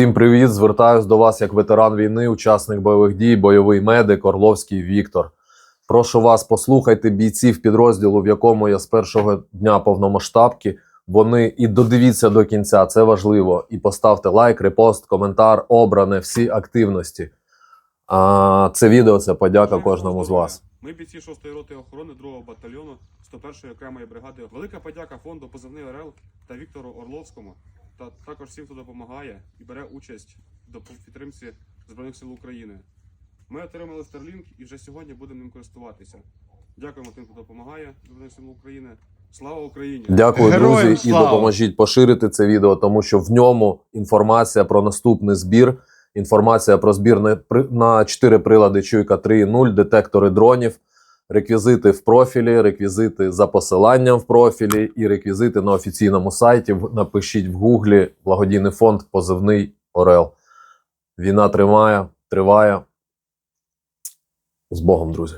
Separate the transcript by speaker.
Speaker 1: Всім привіт! Звертаюсь до вас як ветеран війни, учасник бойових дій, бойовий медик Орловський Віктор. Прошу вас, послухайте бійців підрозділу, в якому я з першого дня повномасштабки. Вони і додивіться до кінця, це важливо. І поставте лайк, репост, коментар, обране, всі активності. А, це відео це подяка кожному з вас.
Speaker 2: Ми бійці 6-ї роти охорони 2-го батальйону 101-ї окремої бригади. Велика подяка фонду Позивний ОРЛ та Віктору Орловському, та також всім, хто допомагає і бере участь в підтримці Збройних сил України. Ми отримали Starlink і вже сьогодні будемо ним користуватися. Дякуємо тим, хто допомагає Збройним силам України. Слава Україні!
Speaker 1: Дякую,
Speaker 3: Героям
Speaker 1: друзі, і допоможіть поширити це відео, тому що в ньому інформація про наступний збір. Інформація про збір на 4 прилади Чуйка 3.0, детектори дронів, реквізити в профілі, реквізити за посиланням в профілі і реквізити на офіційному сайті. Напишіть в гуглі благодійний фонд Позивний Орел. Війна тримає, триває. З Богом, друзі.